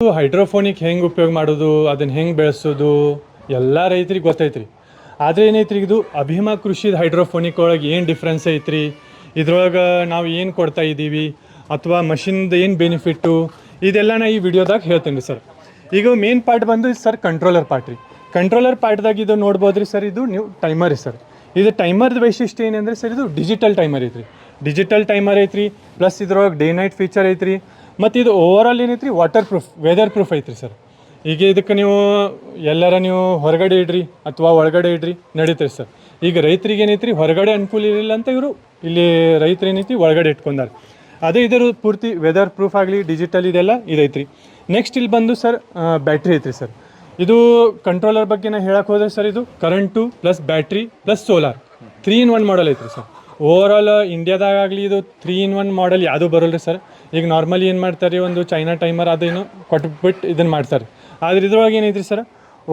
Hydroponic ಹೆಂಗೆ ಉಪಯೋಗ ಮಾಡೋದು, ಅದನ್ನು ಹೆಂಗೆ ಬೆಳೆಸೋದು, ಎಲ್ಲ ರೈತರಿಗೆ ಗೊತ್ತೈತ್ರಿ. ಆದರೆ ಏನೈತ್ರಿ, ಇದು ಅಭಿಮ ಕೃಷಿದ ಹೈಡ್ರೋಫೋನಿಕ್ ಒಳಗೆ ಏನು ಡಿಫ್ರೆನ್ಸ್ ಐತ್ರಿ? ಇದ್ರೊಳಗೆ ನಾವು ಏನು ಕೊಡ್ತಾ ಇದ್ದೀವಿ ಅಥವಾ ಮಷಿನ್ದು ಏನು ಬೆನಿಫಿಟ್ಟು ಇದೆಲ್ಲ ನಾ ಈ ವಿಡಿಯೋದಾಗ ಹೇಳ್ತೀನಿ ರೀ ಸರ್. ಈಗ ಮೇನ್ ಪಾರ್ಟ್ ಬಂದು ಸರ್ ಕಂಟ್ರೋಲರ್ ಪಾರ್ಟ್ ರೀ. ಕಂಟ್ರೋಲರ್ ಪಾರ್ಟ್ದಾಗ ಇದು ನೋಡ್ಬೋದು ರೀ ಸರ್, ಇದು ನೀವು ಟೈಮರ್ ರೀ ಸರ್. ಇದು ಟೈಮರ್ದು ವೈಶಿಷ್ಟ್ಯ ಏನಂದ್ರೆ ಸರ್, ಇದು ಡಿಜಿಟಲ್ ಟೈಮರ್ ಐತ್ರಿ. ಡಿಜಿಟಲ್ ಟೈಮರ್ ಐತ್ರಿ ಪ್ಲಸ್ ಇದ್ರೊಳಗೆ ಡೇ ನೈಟ್ ಫೀಚರ್ ಐತ್ರಿ ಮತ್ತು ಇದು ಓವರ್ ಆಲ್ ಏನೈತ್ರಿ? ವಾಟರ್ ಪ್ರೂಫ್ ವೆದರ್ ಪ್ರೂಫ್ ಐತ್ರಿ ಸರ್. ಈಗ ಇದಕ್ಕೆ ನೀವು ಎಲ್ಲರ ನೀವು ಹೊರಗಡೆ ಇಡ್ರಿ ಅಥವಾ ಒಳಗಡೆ ಇಡ್ರಿ ನಡೀತೈತೆ ಸರ್. ಈಗ ರೈತರಿಗೆ ಏನೈತ್ರಿ? ಹೊರಗಡೆ ಅನುಕೂಲ ಇರಲಿಲ್ಲ ಅಂತ ಇವರು ಇಲ್ಲಿ ರೈತರು ಏನೈತಿ ಒಳಗಡೆ ಇಟ್ಕೊಂಡಾರೆ. ಅದೇ ಇದರ ಪೂರ್ತಿ ವೆದರ್ ಪ್ರೂಫ್ ಆಗಲಿ ಡಿಜಿಟಲ್ ಇದೆಲ್ಲ ಇದೈತ್ರಿ. ನೆಕ್ಸ್ಟ್ ಇಲ್ಲಿ ಬಂದು ಸರ್ ಬ್ಯಾಟ್ರಿ ಐತ್ರಿ ಸರ್. ಇದು ಕಂಟ್ರೋಲರ್ ಬಗ್ಗೆ ನಾ ಹೇಳಕ್ಕೆ ಹೋದ್ರೆ ಸರ್, ಇದು current plus battery plus solar three in one model ಐತ್ರಿ ಸರ್. ಓವರ್ ಆಲ್ ಇಂಡಿಯಾದಾಗ ಆಗಲಿ ಇದು ತ್ರೀ ಇನ್ ಒನ್ ಮಾಡಲ್ ಯಾವುದೂ ಬರೋಲ್ರಿ ಸರ್? ಈಗ ನಾರ್ಮಲಿ ಏನು ಮಾಡ್ತಾರೆ ಒಂದು ಚೈನಾ ಟೈಮರ್ ಅದೇನು ಕೊಟ್ಬಿಟ್ಟು ಇದನ್ನು ಮಾಡ್ತಾರೆ. ಆದ್ರೆ ಇದ್ರೊಳಗೆ ಏನೈತ್ರಿ sir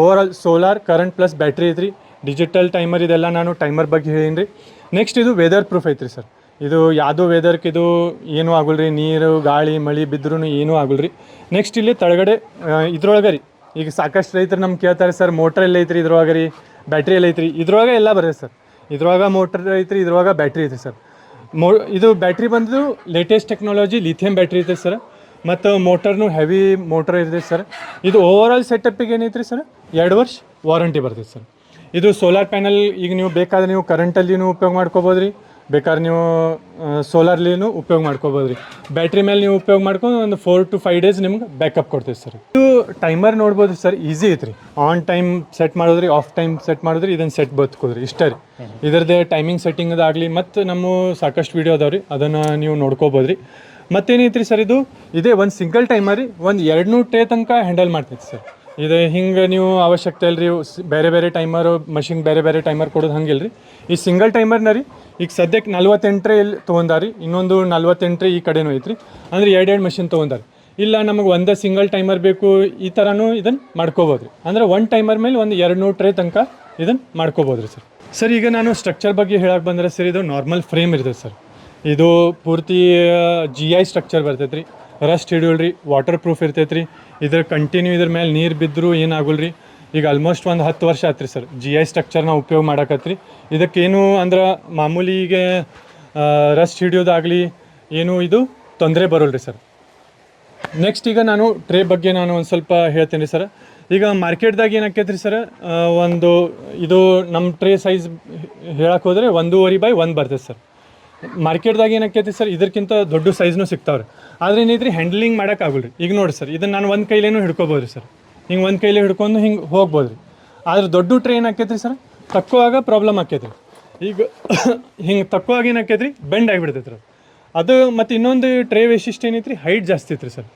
over all solar current plus battery ಐತ್ರಿ. ಡಿಜಿಟಲ್ ಟೈಮರ್ ಇದೆಲ್ಲ ನಾನು ಟೈಮರ್ ಬಗ್ಗೆ ಹೇಳೀನಿ ರೀ ನೆಕ್ಸ್ಟ್ ಇದು ವೆದರ್ ಪ್ರೂಫ್ ಐತ್ರಿ ಸರ್ ಇದು ಯಾವುದೋ ವೆದರ್ಗೆ ಇದು ಏನೂ ಆಗಲ್ರಿ. ನೀರು, ಗಾಳಿ, ಮಳೆ ಬಿದ್ದರೂ ಏನೂ ಆಗಲ್ರಿ. ನೆಕ್ಸ್ಟ್ ಇಲ್ಲಿ ತಳಗಡೆ ಇದ್ರೊಳಗೆ ರೀ. ಈಗ ಸಾಕಷ್ಟು ರೈತರು ನಮ್ಗೆ ಕೇಳ್ತಾರೆ ಸರ್ ಮೋಟ್ರ್ ಎಲ್ಲ ಐತ್ರಿ ಇದ್ರೊಳಗೆ ರೀ ಬ್ಯಾಟ್ರಿ ಎಲ್ಲ ಐತ್ರಿ. ಇದ್ರೊಳಗೆ ಎಲ್ಲ ಬರುತ್ತೆ ಸರ್ ಇದ್ರೊಳಗೆ ಮೋಟ್ರ್ ಐತ್ರಿ, ಇದ್ರೊಳಗೆ ಬ್ಯಾಟ್ರಿ ಐತ್ರಿ ಸರ್ ಮೋ ಇದು ಬ್ಯಾಟ್ರಿ ಬಂದು ಲೇಟೆಸ್ಟ್ ಟೆಕ್ನಾಲಜಿ ಲಿಥಿಯಂ ಬ್ಯಾಟ್ರಿ ಇದೆ ಸರ್. ಮತ್ತು ಮೋಟರ್ನು ಹೆವಿ ಮೋಟರ್ ಇದೆ ಸರ್. ಇದು ಓವರ್ ಆಲ್ ಸೆಟಪ್ಪಿಗೆ ಏನೈತ್ರಿ ಸರ್? ಎರಡು ವರ್ಷ ವಾರಂಟಿ ಬರ್ತೈತೆ ಸರ್. ಇದು ಸೋಲಾರ್ ಪ್ಯಾನಲ್ ಈಗ ನೀವು ಬೇಕಾದ್ರೆ ನೀವು ಕರೆಂಟಲ್ಲಿ ಉಪಯೋಗ ಮಾಡ್ಕೋಬೋದು ರೀ ಬೇಕಾದ್ರೆ ನೀವು ಸೋಲಾರ್ಲಿನೂ ಉಪಯೋಗ ಮಾಡ್ಕೋಬೋದು ರೀ ಬ್ಯಾಟ್ರಿ ಮೇಲೆ ನೀವು ಉಪಯೋಗ ಮಾಡ್ಕೊಂಡು ಒಂದು ಫೋರ್ ಟು ಫೈವ್ ಡೇಸ್ ನಿಮ್ಗೆ ಬ್ಯಾಕಪ್ ಕೊಡ್ತೀವಿ ಸರ್ ಇದು ಟೈಮರ್ ನೋಡ್ಬೋದು ಸರ್ ಈಸಿ ಐತ್ರಿ. ಆನ್ ಟೈಮ್ ಸೆಟ್ ಮಾಡೋದ್ರಿ ಆಫ್ ಟೈಮ್ ಸೆಟ್ ಮಾಡಿದ್ರಿ ಇದನ್ನು ಸೆಟ್ ಬದುಕೋದ್ರಿ ಇಷ್ಟೇ ರೀ. ಇದರದ್ದೇ ಟೈಮಿಂಗ್ ಸೆಟ್ಟಿಂಗ್ ಅದಾಗಲಿ ಮತ್ತು ನಮ್ಮ ಸಾಕಷ್ಟು ವೀಡಿಯೋ ಅದಾವ್ರಿ. ಅದನ್ನು ನೀವು ನೋಡ್ಕೋಬೋದು ರೀ ಮತ್ತೇನೈತ್ರಿ ಸರ್ ಇದು? ಇದೇ ಒಂದು ಸಿಂಗಲ್ ಟೈಮರ್ ಒಂದು ಎರಡು ಟೇ ತನಕ ಹ್ಯಾಂಡಲ್ ಮಾಡ್ತೈತಿ ಸರ್ ಇದು ಹಿಂಗೆ ನೀವು ಅವಶ್ಯಕತೆ ಅಲ್ರಿ ಬೇರೆ ಬೇರೆ ಟೈಮರು ಮಷಿನ್ ಬೇರೆ ಬೇರೆ ಟೈಮರ್ ಕೊಡೋದು ಹಂಗಿಲ್ಲ ರೀ ಈ ಸಿಂಗಲ್ ಟೈಮರ್ನ ರೀ, ಈಗ ಸದ್ಯಕ್ಕೆ ನಲ್ವತ್ತೆಂಟ್ರೆ ಇಲ್ಲಿ ತೊಗೊಂಡಾರಿ, ಇನ್ನೊಂದು ನಲ್ವತ್ತೆಂಟ್ರೆ ಈ ಕಡೆನೂ ಐತ್ರಿ. ಅಂದ್ರೆ ಎರಡು ಎರಡು ಮಷಿನ್ ತೊಗೊಂಡಾರಿ. ಇಲ್ಲ ನಮಗೆ ಒಂದೇ ಸಿಂಗಲ್ ಟೈಮರ್ ಬೇಕು, ಈ ಥರನೂ ಇದನ್ನು ಮಾಡ್ಕೋಬೋದು ರೀ ಅಂದರೆ ಒನ್ ಟೈಮರ್ ಮೇಲೆ ಒಂದು ಎರಡು ನೂರು ಟ್ರೇ ತನಕ ಇದನ್ನು ಮಾಡ್ಕೋಬೋದು ರೀ ಸರ್. ಸರ್, ಈಗ ನಾನು ಸ್ಟ್ರಕ್ಚರ್ ಬಗ್ಗೆ ಹೇಳಕ್ಕೆ ಬಂದರೆ ಸರ್, ಇದು ನಾರ್ಮಲ್ ಫ್ರೇಮ್ ಇರ್ತದೆ ಸರ್. ಇದು ಪೂರ್ತಿ ಜಿ ಐ ಸ್ಟ್ರಕ್ಚರ್ ಬರ್ತೈತೆ ರೀ ರಸ್ಟ್ ಹಿಡಿಯಲ್ರಿ ವಾಟರ್ ಪ್ರೂಫ್ ಇರ್ತೈತೆ ರೀ ಇದ್ರ ಕಂಟಿನ್ಯೂ ಇದ್ರ ಮೇಲೆ ನೀರು ಬಿದ್ದರೂ ಏನಾಗಲ್ರಿ? ರೀ ಈಗ ಆಲ್ಮೋಸ್ಟ್ ಒಂದು ಹತ್ತು ವರ್ಷ ಆತ್ರಿ ಸರ್ ಜಿ ಐ ಸ್ಟ್ರಕ್ಚರ್ನ ಉಪಯೋಗ ಮಾಡಕತ್ರಿ. ಇದಕ್ಕೇನು ಅಂದ್ರೆ ಮಾಮೂಲಿ ಈಗ ರಸ್ಟ್ ಹಿಡಿಯೋದಾಗಲಿ ಏನು ಇದು ತೊಂದರೆ ಬರೋಲ್ಲ ರೀ ಸರ್ ನೆಕ್ಸ್ಟ್ ಈಗ ನಾನು ಟ್ರೇ ಬಗ್ಗೆ ನಾನು ಒಂದು ಸ್ವಲ್ಪ ಹೇಳ್ತೀನಿ ಸರ್ ಈಗ ಮಾರ್ಕೆಟ್ದಾಗ ಏನಾಕೈತೆ ರೀ ಸರ್ ಒಂದು ಇದು ನಮ್ಮ ಟ್ರೇ ಸೈಜ್ ಹೇಳಕ್ಕೆ ಹೋದರೆ ಒಂದೂವರೆ ಬೈ ಒಂದು ಬರ್ತೈತೆ ಸರ್ ಮಾರ್ಕೆಟ್ದಾಗ ಏನಾಕೈತಿ ಸರ್ ಇದಕ್ಕಿಂತ ದೊಡ್ಡ ಸೈಜ್ನೂ ಸಿಗ್ತಾವ್ರಿ. ಆದ್ರೆ ಏನೈತ್ರಿ ಹ್ಯಾಂಡ್ಲಿಂಗ್ ಮಾಡೋಕ್ಕಾಗಲ್ಲ ರೀ ಈಗ ನೋಡಿ ಸರ್, ಇದನ್ನು ನಾನು ಒಂದು ಕೈಲೇನು ಹಿಡ್ಕೋಬೋದು ರೀ ಸರ್. ಹಿಂಗೆ ಒಂದು ಕೈಲೇ ಹಿಡ್ಕೊಂಡು ಹಿಂಗೆ ಹೋಗ್ಬೋದು ರೀ ಆದ್ರೆ ದೊಡ್ಡ ಟ್ರೈನ್ ಆಕೈತ್ರಿ ರೀ ಸರ್? ತಕ್ಕುವಾಗ ಪ್ರಾಬ್ಲಮ್ ಆಕೈತ್ರಿ. ಈಗ ಹಿಂಗೆ ತಕ್ಕುವಾಗ ಏನಾಕೈತ್ರಿ? ರೀ ಬೆಂಡ್ ಆಗಿಬಿಡ್ತೈತೆ ರೀ ಅದು ಮತ್ತು ಇನ್ನೊಂದು ಟ್ರೇ ವೈಶಿಷ್ಟ್ಯ ಏನೈತ್ರಿ? ಹೈಟ್ ಜಾಸ್ತಿ ಐತ್ರಿ ಸರ್.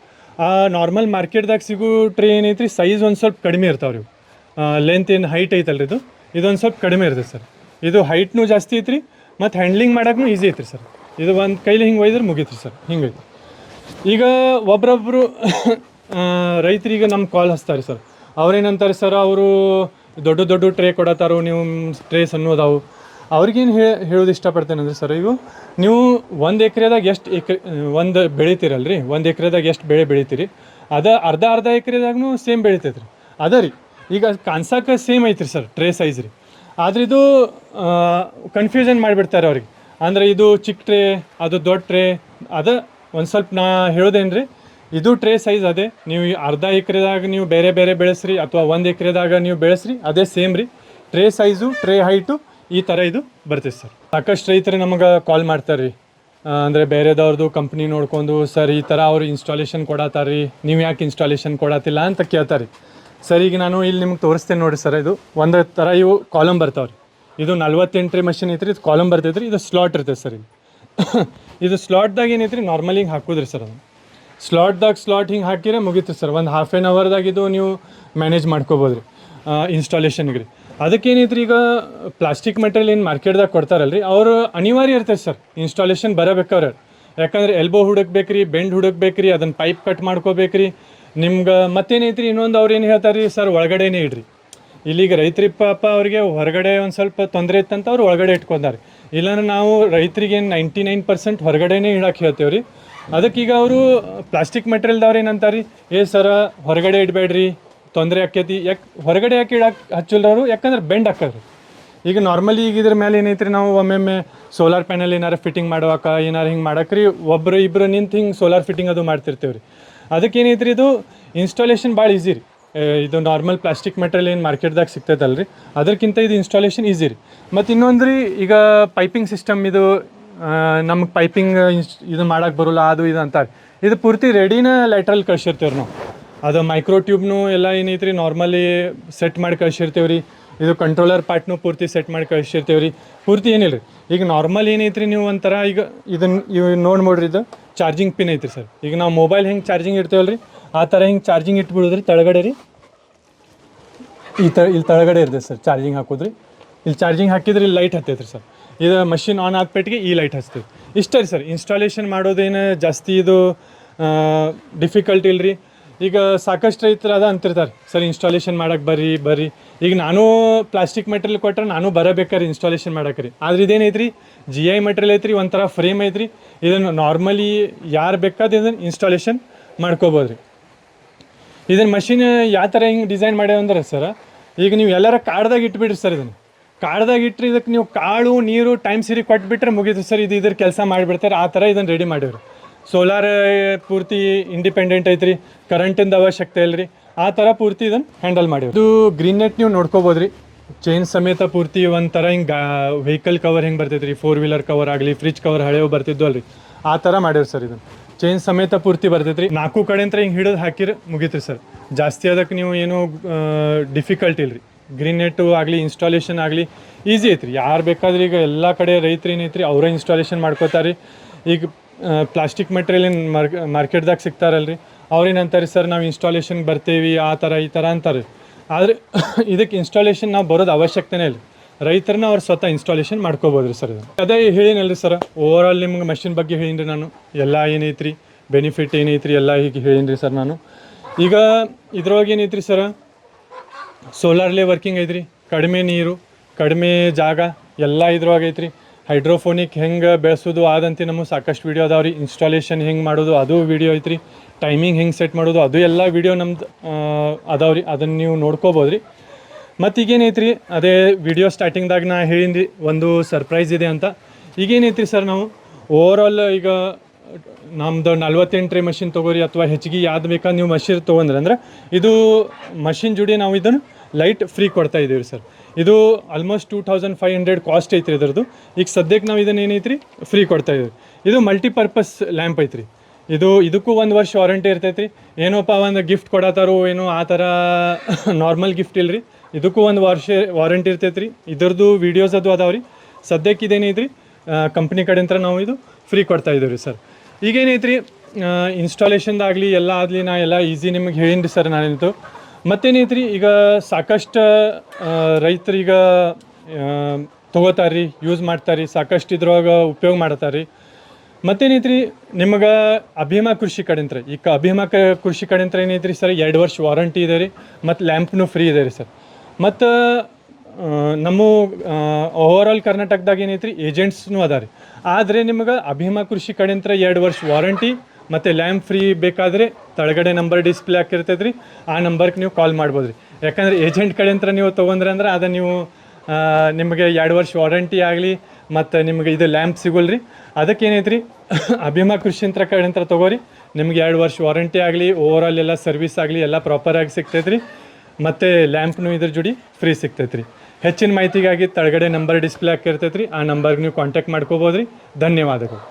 ಆ ನಾರ್ಮಲ್ ಮಾರ್ಕೆಟ್ದಾಗ ಸಿಗೋ ಟ್ರೇ ಏನೈತ್ರಿ? ಸೈಜ್ ಒಂದು ಸ್ವಲ್ಪ ಕಡಿಮೆ ಇರ್ತಾವ್ರಿ ಇವು. ಲೆಂತ್ ಏನು ಹೈಟ್ ಐತಲ್ರಿ ಇದು? ಇದೊಂದು ಸ್ವಲ್ಪ ಕಡಿಮೆ ಇರ್ತೈತೆ ಸರ್. ಇದು ಹೈಟ್ನೂ ಜಾಸ್ತಿ ಐತ್ರಿ, ಮತ್ತು ಹ್ಯಾಂಡ್ಲಿಂಗ್ ಮಾಡೋಕ್ಕೂ ಈಸಿ ಐತ್ರಿ ಸರ್. ಇದು ಒಂದು ಕೈಲಿ ಹಿಂಗೆ ಒಯ್ದ್ರೆ ಮುಗೀತ್ರಿ ಸರ್. ಹಿಂಗೈತಿ ಈಗ ಒಬ್ರೊಬ್ರು ರೈತರಿಗೆ ನಮ್ಮ ಕಾಲ್ ಹಚ್ತಾರೆ ಸರ್. ಅವ್ರೇನಂತಾರೆ ಸರ್, ಅವರು ದೊಡ್ಡ ದೊಡ್ಡ ಟ್ರೇ ಕೊಡತ್ತಾರೋ ನೀವು ಟ್ರೇಸ್ ಅನ್ನೋದಾವು. ಅವ್ರಿಗೇನು ಹೇಳೋದು ಇಷ್ಟಪಡ್ತೇನೆ ಅಂದ್ರೆ ಸರ್, ಇವು ನೀವು ಒಂದು ಎಕರೆದಾಗ ಎಷ್ಟು ಎಕರೆ, ಒಂದು ಬೆಳಿತೀರಲ್ರಿ? ಒಂದು ಎಕರೆದಾಗ ಎಷ್ಟು ಬೆಳೆ ಬೆಳಿತೀರಿ? ಅದ ಅರ್ಧ ಅರ್ಧ ಎಕರೆದಾಗೂ ಸೇಮ್ ಬೆಳಿತೈತೆ ರೀ ಅದ ರೀ. ಈಗ ಕಾಣ್ಸಕ್ಕೆ ಸೇಮ್ ಐತ್ರಿ ಸರ್, ಟ್ರೇ ಸೈಜ್ ರೀ. ಆದ್ರೆ ಇದು ಕನ್ಫ್ಯೂಷನ್ ಮಾಡಿಬಿಡ್ತಾರೆ ಅವ್ರಿಗೆ. ಅಂದರೆ ಇದು ಚಿಕ್ಕ ಟ್ರೇ, ಅದು ದೊಡ್ಡ ಟ್ರೇ, ಅದ ಒಂದು ಸ್ವಲ್ಪ ನಾ ಹೇಳೋದೇನ್ರಿ? ಇದು ಟ್ರೇ ಸೈಜ್ ಅದೇ. ನೀವು ಅರ್ಧ ಎಕರೆದಾಗ ನೀವು ಬೇರೆ ಬೇರೆ ಬೆಳೆಸ್ರಿ ಅಥವಾ ಒಂದು ಎಕರೆದಾಗ ನೀವು ಬೆಳೆಸ್ರಿ, ಅದೇ ಸೇಮ್ ರೀ. ಟ್ರೇ ಸೈಜು ಟ್ರೇ ಹೈಟು ಈ ಥರ ಇದು ಬರ್ತೈತೆ ಸರ್. ಸಾಕಷ್ಟು ರೈತರು ನಮಗೆ ಕಾಲ್ ಮಾಡ್ತಾರೆ ರೀ ಅಂದರೆ ಬೇರೆದವ್ರದ್ದು ಕಂಪ್ನಿ ನೋಡ್ಕೊಂಡು, ಸರ್, ಈ ಥರ ಅವ್ರು ಇನ್ಸ್ಟಾಲೇಷನ್ ಕೊಡತ್ತಾರ ನೀವು ಯಾಕೆ ಇನ್ಸ್ಟಾಲೇಷನ್ ಕೊಡತ್ತಿಲ್ಲ? ಅಂತ ಕೇಳ್ತಾರೆ ಸರ್, ಈಗ ನಾನು ಇಲ್ಲಿ ನಿಮ್ಗೆ ತೋರಿಸ್ತೇನೆ ನೋಡಿ ಸರ್ ಇದು. ಒಂದು ಥರ ಇವು ಕಾಲಮ್ ಬರ್ತಾವ್ರಿ. ಇದು ನಲ್ವತ್ತೆಂಟ್ರಿ ಮಷಿನ್ ಐತ್ರಿ, ಇದು ಕಾಲಮ್ ಬರ್ತೈತೆ ರೀ ಇದು ಸ್ಲಾಟ್ ಇರ್ತೈತೆ ಸರ್ ಇದು ಇದು ಸ್ಲಾಟ್ದಾಗ ಏನೈತ್ರಿ? ನಾರ್ಮಲಿ ಹಿಂಗೆ ಹಾಕೋದ್ರಿ ಸರ್ ಅದು ಸ್ಲಾಟ್ದಾಗ ಸ್ಲಾಟ್ ಹಿಂಗೆ ಹಾಕಿದ್ರೆ ಮುಗೀತು ಸರ್ ಒಂದು ಹಾಫ್ ಆನ್ ಅವರ್ದಾಗ ಇದು ನೀವು ಮ್ಯಾನೇಜ್ ಮಾಡ್ಕೋಬೋದು ರೀ ಇನ್ಸ್ಟಾಲೇಷನ್ಗೆ ರೀ. ಅದಕ್ಕೇನೈತ್ರಿ ಈಗ ಪ್ಲಾಸ್ಟಿಕ್ ಮೆಟೀರಿಯಲ್ ಏನು ಮಾರ್ಕೆಟ್ದಾಗ ಕೊಡ್ತಾರಲ್ರಿ? ಅವರು ಅನಿವಾರ್ಯ ಇರ್ತೈತೆ ಸರ್ ಇನ್ಸ್ಟಾಲೇಷನ್ ಬರಬೇಕವ್ರ. ಯಾಕಂದ್ರೆ ಎಲ್ಬೋ ಹುಡುಕ್ಬೇಕ್ರಿ ಬೆಂಡ್ ಹುಡುಕ್ಬೇಕ್ರಿ ಅದನ್ನು ಪೈಪ್ ಕಟ್ ಮಾಡ್ಕೋಬೇಕ್ರಿ. ನಿಮ್ಗೆ ಮತ್ತೇನೈತ್ರಿ? ಇನ್ನೊಂದು ಅವ್ರು ಏನು ಹೇಳ್ತಾರೆ ರೀ ಸರ್ ಒಳಗಡೆನೇ ಇಡ್ರಿ. ಇಲ್ಲಿಗ ರೈತರಿ ಪಾಪ ಅವರಿಗೆ ಹೊರಗಡೆ ಒಂದು ಸ್ವಲ್ಪ ತೊಂದರೆ ಇತ್ತಂತ ಅವ್ರು ಒಳಗಡೆ ಇಟ್ಕೊಂಡಾರೆ. ಇಲ್ಲಾಂದ್ರೆ ನಾವು ರೈತರಿಗೆ ನೈಂಟಿ ನೈನ್ ಪರ್ಸೆಂಟ್ ಹೊರಗಡೆನೇ ಇಡಕ್ಕೆ ಹೇಳ್ತೇವೆ ರೀ ಅದಕ್ಕೀಗ ಅವರು ಪ್ಲಾಸ್ಟಿಕ್ ಮೆಟೀರಿಯಲ್ದವ್ರು ಏನಂತಾರೆ? ರೀ ಏ ಸರ, ಹೊರಗಡೆ ಇಡಬೇಡ್ರಿ, ತೊಂದರೆ ಆಕೈತಿ ಯಾಕೆ, ಹೊರಗಡೆ ಯಾಕೆ ಇಡಕ್ಕೆ ಹಚ್ಚಲ್ರವರು ಯಾಕಂದ್ರೆ ಬೆಂಡ್ ಹಾಕದ್ರಿ ಈಗ ನಾರ್ಮಲಿ ಈಗ ಇದ್ರ ಮೇಲೆ ಏನೈತ್ರಿ ನಾವು ಒಮ್ಮೊಮ್ಮೆ ಸೋಲಾರ್ ಪ್ಯಾನಲ್ ಏನಾರು ಫಿಟ್ಟಿಂಗ್ ಮಾಡುವಾಗ ಏನಾರು ಹಿಂಗೆ ಮಾಡಕ್ರಿ, ಒಬ್ರು ಇಬ್ಬರು ನಿಂತು ಹಿಂಗೆ ಸೋಲಾರ್ ಫಿಟ್ಟಿಂಗ್ ಅದು ಮಾಡ್ತಿರ್ತೀವಿ ರೀ ಅದಕ್ಕೆ ಏನೈತ್ರಿ ಇದು? ಇನ್ಸ್ಟಾಲೇಷನ್ ಭಾಳ ಈಸಿ ರೀ. ಇದು ನಾರ್ಮಲ್ ಪ್ಲಾಸ್ಟಿಕ್ ಮೆಟೀರಿಯಲ್ ಏನು ಮಾರ್ಕೆಟ್ದಾಗ ಸಿಗ್ತೈತಲ್ಲ ರೀ ಅದಕ್ಕಿಂತ ಇದು ಇನ್ಸ್ಟಾಲೇಷನ್ ಈಸಿ ರೀ. ಮತ್ತು ಇನ್ನೊಂದು ರೀ, ಈಗ ಪೈಪಿಂಗ್ ಸಿಸ್ಟಮ್ ಇದು ನಮ್ಗೆ ಪೈಪಿಂಗ್ ಇದು ಮಾಡೋಕ್ಕೆ ಬರೋಲ್ಲ, ಅದು ಇದು ಅಂತಾರೆ. ಇದು ಪೂರ್ತಿ ರೆಡಿನ ಲೆಟ್ರಲ್ಲಿ ಕಳ್ಸಿರ್ತೀವಿ ನಾವು. ಅದು ಮೈಕ್ರೋ ಟ್ಯೂಬ್ನು ಎಲ್ಲ ಏನೈತ್ರಿ ನಾರ್ಮಲಿ ಸೆಟ್ ಮಾಡಿ ಕಳ್ಸಿರ್ತೀವಿ ರೀ ಇದು ಕಂಟ್ರೋಲರ್ ಪಾರ್ಟ್ನು ಪೂರ್ತಿ ಸೆಟ್ ಮಾಡಿ ಕಳ್ಸಿರ್ತೀವಿ ರೀ. ಪೂರ್ತಿ ಏನಿಲ್ಲ ರೀ ಈಗ ನಾರ್ಮಲ್ ಏನೈತ್ರಿ ನೀವು ಒಂಥರ? ಈಗ ಇದನ್ನ ಇವ್ ನೋಡಿ ನೋಡ್ರಿ ಇದು ಚಾರ್ಜಿಂಗ್ ಪಿನ್ ಐತ್ರಿ ಸರ್. ಈಗ ನಾವು ಮೊಬೈಲ್ ಹೆಂಗೆ ಚಾರ್ಜಿಂಗ್ ಇಡ್ತೇವಲ್ಲ ರೀ? ಆ ಥರ ಹಿಂಗೆ ಚಾರ್ಜಿಂಗ್ ಇಟ್ಬಿಡೋದ್ರಿ ತಳಗಡೆ ರೀ? ಈ ತ ಇಲ್ಲಿ ತಳಗಡೆ ಇರ್ತದೆ ಸರ್ ಚಾರ್ಜಿಂಗ್ ಹಾಕೋದ್ರಿ. ಇಲ್ಲಿ ಚಾರ್ಜಿಂಗ್ ಹಾಕಿದ್ರೆ ಇಲ್ಲಿ ಲೈಟ್ ಹತ್ತೈತ್ರಿ ಸರ್. ಇದು ಮಷಿನ್ ಆನ್ ಆಗ್ಬಿಟ್ಟಿಗೆ ಈ ಲೈಟ್ ಹಚ್ತೈತಿ. ಇಷ್ಟೇ ರೀ ಸರ್. ಇನ್ಸ್ಟಾಲೇಷನ್ ಮಾಡೋದೇನು ಜಾಸ್ತಿ ಇದು ಡಿಫಿಕಲ್ಟ್ ಇಲ್ರಿ. ಈಗ ಸಾಕಷ್ಟು ರೈತರು ಅದ ಅಂತಿರ್ತಾರೆ. ಸರ್ ಇನ್ಸ್ಟಾಲೇಷನ್ ಮಾಡಕ್ಕೆ ಬರ್ರಿ ಬರ್ರಿ. ಈಗ ನಾನು ಪ್ಲಾಸ್ಟಿಕ್ ಮೆಟೀರಿಯಲ್ ಕೊಟ್ಟರೆ ನಾನು ಬರಬೇಕಾರೆ ಇನ್ಸ್ಟಾಲೇಷನ್ ಮಾಡಕ್ಕೆ ರೀ? ಆದ್ರೆ ಇದೇನೈತ್ರಿ ಜಿ ಐ ಮೆಟೀರಿಯಲ್ ಐತ್ರಿ, ಒಂಥರ ಫ್ರೇಮ್ ಐತ್ರಿ. ಇದನ್ನು ನಾರ್ಮಲಿ ಯಾರು ಬೇಕಾದ ಇದನ್ನು ಇನ್ಸ್ಟಾಲೇಷನ್ ಮಾಡ್ಕೋಬೋದು ರೀ. ಇದನ್ನ ಮಷಿನ್ ಯಾವ ಥರ ಹಿಂಗೆ ಡಿಸೈನ್ ಮಾಡ್ಯಾವ ಅಂದ್ರೆ ಸರ್, ಈಗ ನೀವು ಎಲ್ಲರ ಕಾಡ್ದಾಗ ಇಟ್ಬಿಡ್ರಿ ಸರ್ ಇದನ್ನು. ಕಾಡ್ದಾಗ ಇಟ್ಟರೆ ಇದಕ್ಕೆ ನೀವು ಕಾಳು, ನೀರು ಟೈಮ್ ಸೀರಿ ಕೊಟ್ಬಿಟ್ರೆ ಮುಗಿದು ಸರ್. ಇದು ಇದ್ರ ಕೆಲಸ ಮಾಡಿಬಿಡ್ತಾರೆ. ಆ ಥರ ಇದನ್ನು ರೆಡಿ ಮಾಡಿವ್ರಿ ಸೋಲಾರ್ ಪೂರ್ತಿ ಇಂಡಿಪೆಂಡೆಂಟ್ ಐತ್ರಿ. ಕರೆಂಟಿಂದ ಅವಶ್ಯಕತೆ ಇಲ್ಲ ರೀ ಆ ಥರ ಪೂರ್ತಿ ಇದನ್ನು ಹ್ಯಾಂಡಲ್ ಮಾಡಿವಿ ಇದು ಗ್ರೀನ್ ನೆಟ್ ನೀವು ನೋಡ್ಕೋಬೋದ್ರಿ. ಚೈನ್ ಸಮೇತ ಪೂರ್ತಿ ಒಂಥರ ಹಿಂಗೆ ಗಾ ವೆಹಿಕಲ್ ಕವರ್ ಹೆಂಗೆ ಬರ್ತೈತೆ ರೀ ಫೋರ್ ವೀಲರ್ ಕವರ್ ಆಗಲಿ ಫ್ರಿಜ್ ಕವರ್ ಹಳೆವು ಬರ್ತಿದ್ವು ಅಲ್ರಿ ಆ ಥರ ಮಾಡ್ಯಾರ ಸರ್ ಇದನ್ನು ಚೈನ್ ಸಮೇತ ಪೂರ್ತಿ ಬರ್ತೈತೆ ರೀ ನಾಲ್ಕು ಕಡೆ ಅಂತ ಹಿಂಗೆ ಹಿಡಿದು ಹಾಕಿರಿ ಮುಗೀತ್ರಿ ಸರ್. ಜಾಸ್ತಿ ಅದಕ್ಕೆ ನೀವು ಏನು ಡಿಫಿಕಲ್ಟ್ ಇಲ್ರಿ. ಗ್ರೀನ್ ನೆಟ್ಟು ಆಗಲಿ ಇನ್ಸ್ಟಾಲೇಷನ್ ಆಗಲಿ ಈಸಿ ಐತ್ರಿ. ಯಾರು ಬೇಕಾದ್ರೆ ಈಗ ಎಲ್ಲ ಕಡೆ ರೈತರು ಏನೈತ್ರಿ ಅವರೇ ಇನ್ಸ್ಟಾಲೇಷನ್ ಮಾಡ್ಕೋತಾರೆ. ಈಗ ಪ್ಲಾಸ್ಟಿಕ್ ಮೆಟೀರಿಯಲ್ ಏನು ಮಾರ್ಕ್ ಮಾರ್ಕೆಟ್ದಾಗ ಸಿಗ್ತಾರಲ್ರಿ? ಅವ್ರೇನಂತಾರೆ ಸರ್, ನಾವು ಇನ್ಸ್ಟಾಲೇಷನ್ ಬರ್ತೀವಿ, ಆ ಥರ ಈ ಥರ ಅಂತಾರೆ. ಆದರೆ ಇದಕ್ಕೆ ಇನ್ಸ್ಟಾಲೇಷನ್ ನಾವು ಬರೋದು ಅವಶ್ಯಕತೆನೇ ಇಲ್ಲ. ರೈತರನ್ನ ಅವ್ರು ಸ್ವತಃ ಇನ್ಸ್ಟಾಲೇಷನ್ ಮಾಡ್ಕೋಬೋದು ರೀ ಸರ್ ಅದೇ ಹೇಳಿನಲ್ರಿ ಸರ್ ಓವರ್ ಆಲ್ ನಿಮ್ಗೆ ಮಷಿನ್ ಬಗ್ಗೆ ಹೇಳಿನಿ ನಾನು. ಎಲ್ಲ ಏನೈತ್ರಿ? ಬೆನಿಫಿಟ್ ಏನೈತ್ರಿ? ಎಲ್ಲ ಹೀಗೆ ಹೇಳಿನಿ ಸರ್ ನಾನು. ಈಗ ಇದ್ರೊಳಗೆ ಏನೈತ್ರಿ ಸರ್? ಸೋಲಾರ್ಲೇ ವರ್ಕಿಂಗ್ ಐತ್ರಿ. ಕಡಿಮೆ ನೀರು, ಕಡಿಮೆ ಜಾಗ, ಎಲ್ಲ ಇದ್ರೊಳಗೆ ಐತ್ರಿ. ಹೈಡ್ರೋಫೋನಿಕ್ ಹೆಂಗೆ ಬೆಳೆಸೋದು ಆದಂತೆ ನಮಗೆ ಸಾಕಷ್ಟು ವೀಡಿಯೋ ಅದಾವೆ ರೀ. ಇನ್ಸ್ಟಾಲೇಷನ್ ಹೆಂಗೆ ಮಾಡೋದು ಅದು ವೀಡಿಯೋ ಐತ್ರಿ. ಟೈಮಿಂಗ್ ಹೆಂಗೆ ಸೆಟ್ ಮಾಡೋದು ಅದು ಎಲ್ಲ ವೀಡಿಯೋ ನಮ್ದು ಅದಾವೆ ರೀ. ಅದನ್ನು ನೀವು ನೋಡ್ಕೋಬೋದು ರೀ ಮತ್ತು ಈಗೇನೈತ್ರಿ, ಅದೇ ವಿಡಿಯೋ ಸ್ಟಾರ್ಟಿಂಗ್ದಾಗ ನಾ ಹೇಳಿನಿ ಒಂದು ಸರ್ಪ್ರೈಸ್ ಇದೆ ಅಂತ. ಈಗೇನೈತ್ರಿ ಸರ್ ನಾವು? ಓವರ್ ಆಲ್ ಈಗ ನಮ್ದು ನಲ್ವತ್ತೆಂಟು ಮಷಿನ್ ತೊಗೋರಿ ಅಥವಾ ಹೆಚ್ಚಿಗೆ ಯಾವ್ದು ಬೇಕಾ ನೀವು ಮಷಿನ್ ತೊಗೊಂಡ್ರೆ. ಅಂದ್ರೆ ಇದು ಮಷಿನ್ ಜೋಡಿ ನಾವು ಇದನ್ನು ಲೈಟ್ ಫ್ರೀ ಕೊಡ್ತಾ ಇದ್ದೀವಿ ಸರ್ ಇದು almost two thousand five hundred cost ಐತ್ರಿ ಇದ್ರದ್ದು. ಈಗ ಸದ್ಯಕ್ಕೆ ನಾವು ಇದನ್ನು ಏನೈತ್ರಿ? ಫ್ರೀ ಕೊಡ್ತಾ ಇದ್ದೀವಿ ಇದು ಮಲ್ಟಿಪರ್ಪಸ್ ಲ್ಯಾಂಪ್ ಐತ್ರಿ. ಇದು ಇದಕ್ಕೂ ಒಂದು ವರ್ಷ ವಾರಂಟಿ ಇರ್ತೈತ್ರಿ. ಏನೋಪ್ಪ ಒಂದು ಗಿಫ್ಟ್ ಕೊಡತ್ತಾರೋ ಏನೋ ಆ ಥರ ನಾರ್ಮಲ್ ಗಿಫ್ಟ್ ಇಲ್ರಿ. ಇದಕ್ಕೂ ಒಂದು ವರ್ಷ ವಾರಂಟಿ ಇರ್ತೈತ್ರಿ. ಇದ್ರದ್ದು ವೀಡಿಯೋಸ್ ಅದು ಅದಾವ್ರಿ. ರೀ ಸದ್ಯಕ್ಕೆ ಇದೇನೈತ್ರಿ? ಕಂಪ್ನಿ ಕಡೆಂತ್ರ ನಾವು ಇದು ಫ್ರೀ ಕೊಡ್ತಾ ಇದ್ದೀವಿ ರೀ ಸರ್ ಈಗೇನೈತ್ರಿ ಇನ್ಸ್ಟಾಲೇಷನ್ದಾಗಲಿ ಎಲ್ಲ ಆಗಲಿ ನಾ ಎಲ್ಲ ಈಸಿ ನಿಮಗೆ ಹೇಳಿನಿ ಸರ್ ನಾನಿಂತು. ಮತ್ತೇನೈತ್ರಿ ಈಗ ಸಾಕಷ್ಟು ರೈತರೀಗ ಈಗ ರೀ ಯೂಸ್ ಮಾಡ್ತಾರೆ ಸಾಕಷ್ಟು ಇದ್ರೊಳಗೆ ಉಪಯೋಗ ಮಾಡ್ತಾರೆ ಮತ್ತೇನೈತ್ರಿ ನಿಮಗೆ ಅಭಿಮಾ ಕೃಷಿ ಕಡೆಂತ್ರ ಅಭಿಮಾ ಕ- ಕೃಷಿ ಕಡೆಂತ್ರ ಏನೈತ್ರಿ ಸರ್, ಎರಡು ವರ್ಷ ವಾರಂಟಿ ಇದೆ ರೀ, ಮತ್ತು ಲ್ಯಾಂಪ್ನು ಫ್ರೀ ಇದೆ ರೀ ಸರ್. ಮತ್ತು ನಮ್ಮ ಓವರ್ ಆಲ್ ಕರ್ನಾಟಕದಾಗ ಏನೈತ್ರಿ ಏಜೆಂಟ್ಸ್ನೂ ಅದಾರಿ. ಆದರೆ ನಿಮಗೆ ಅಭಿಮಾ ಕೃಷಿ ಕಡೆಂತ್ರ ಎರಡು ವರ್ಷ ವಾರಂಟಿ ಮತ್ತು ಲ್ಯಾಂಪ್ ಫ್ರೀ ಬೇಕಾದರೆ ತಳಗಡೆ ನಂಬರ್ ಡಿಸ್ಪ್ಲೇ ಹಾಕಿರ್ತೈತೆ ರೀ ಆ ನಂಬರ್ಗೆ ನೀವು ಕಾಲ್ ಮಾಡ್ಬೋದು ರೀ ಯಾಕಂದರೆ ಏಜೆಂಟ್ ಕಡೆ ಅಂತ ನೀವು ತೊಗೊಂಡ್ರೆ ಅಂದ್ರೆ ಅದು ನೀವು ನಿಮಗೆ ಎರಡು ವರ್ಷ ವಾರಂಟಿ ಆಗಲಿ ಮತ್ತು ನಿಮಗೆ ಇದು ಲ್ಯಾಂಪ್ ಸಿಗೋಲ್ರಿ. ಅದಕ್ಕೆ ರೀ ಅಭಿಮಾ ಕೃಷಿ ಕಡೆ ಅಂತ ತೊಗೋರಿ. ನಿಮ್ಗೆ ಎರಡು ವರ್ಷ ವಾರಂಟಿ ಆಗಲಿ ಓವರ್ ಆಲ್ ಎಲ್ಲ ಸರ್ವಿಸ್ ಆಗಲಿ, ಎಲ್ಲ ಪ್ರಾಪರಾಗಿ ಸಿಗ್ತೈತೆ ರೀ ಮತ್ತು ಲ್ಯಾಂಪ್ನು ಇದ್ರ ಜೋಡಿ ಫ್ರೀ ಸಿಗ್ತೈತೆ ರೀ ಹೆಚ್ಚಿನ ಮಾಹಿತಿಗಾಗಿ ತಳಗಡೆ ನಂಬರ್ ಡಿಸ್ಪ್ಲೇ ಹಾಕಿರ್ತೈತೆ ರೀ ಆ ನಂಬರ್ಗೆ ನೀವು ಕಾಂಟ್ಯಾಕ್ಟ್ ಮಾಡ್ಕೋಬೋದು ರೀ ಧನ್ಯವಾದಗಳು.